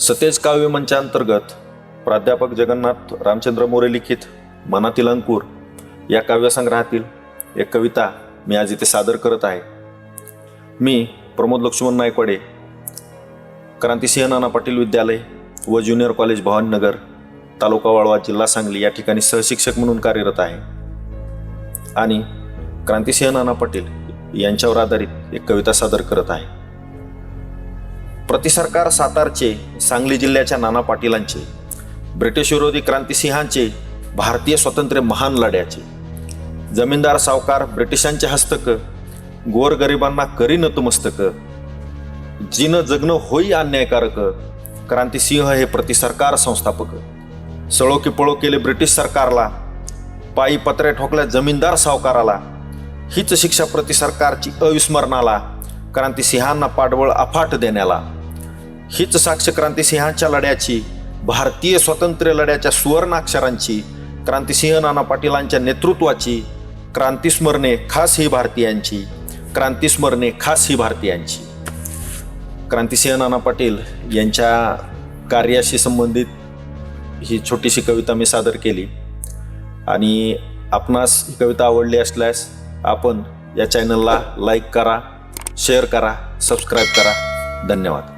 सतेज काव्य मंचांतर्गत प्राध्यापक जगन्नाथ रामचंद्र मोरे लिखित मनातील अंकुर या काव्यसंग्रहातील एक कविता मी आज इथे सादर करत आहे. मी प्रमोद लक्ष्मण नायकवाडे क्रांतिसिंह नाना पाटील विद्यालय व ज्युनियर कॉलेज भवानीनगर तालुका वाळवा जिल्हा सांगली या ठिकाणी सहशिक्षक म्हणून कार्यरत आहे. आणि क्रांतिसिंह नाना पाटील यांच्यावर आधारित एक कविता सादर करत आहे. प्रतिसरकार सातारचे सांगली जिल्ह्याच्या नाना पाटीलांचे ब्रिटिश विरोधी क्रांतिसिंहांचे भारतीय स्वातंत्र्य महान लढ्याचे. जमीनदार सावकार ब्रिटिशांचे हस्तक गोरगरिबांना करी तुमस्तकं जिन जगणं होई अन्यायकारक क्रांतिसिंह हे प्रतिसरकार संस्थापक. सळो की पळो केले ब्रिटिश सरकारला पायी पत्र्या ठोकल्या जमीनदार सावकाराला हीच शिक्षा प्रतिसरकारची अविस्मरणाला क्रांतिसिंहांना पाठबळ अफाट देण्याला. हीच साक्ष क्रांतिसिंहांच्या लढ्याची भारतीय स्वातंत्र्य लढ्याच्या सुवर्णाक्षरांची क्रांतिसिंह नाना पाटीलांच्या नेतृत्वाची क्रांतिस्मरणे खास ही भारतीयांची क्रांतिस्मरणे खास ही भारतीयांची. क्रांतिसिंह नाना पाटील यांच्या कार्याशी संबंधित ही छोटीशी कविता मी सादर केली. आणि आपणास ही कविता आवडली असल्यास आपण या चॅनलला लाईक करा शेअर करा सबस्क्राईब करा. धन्यवाद.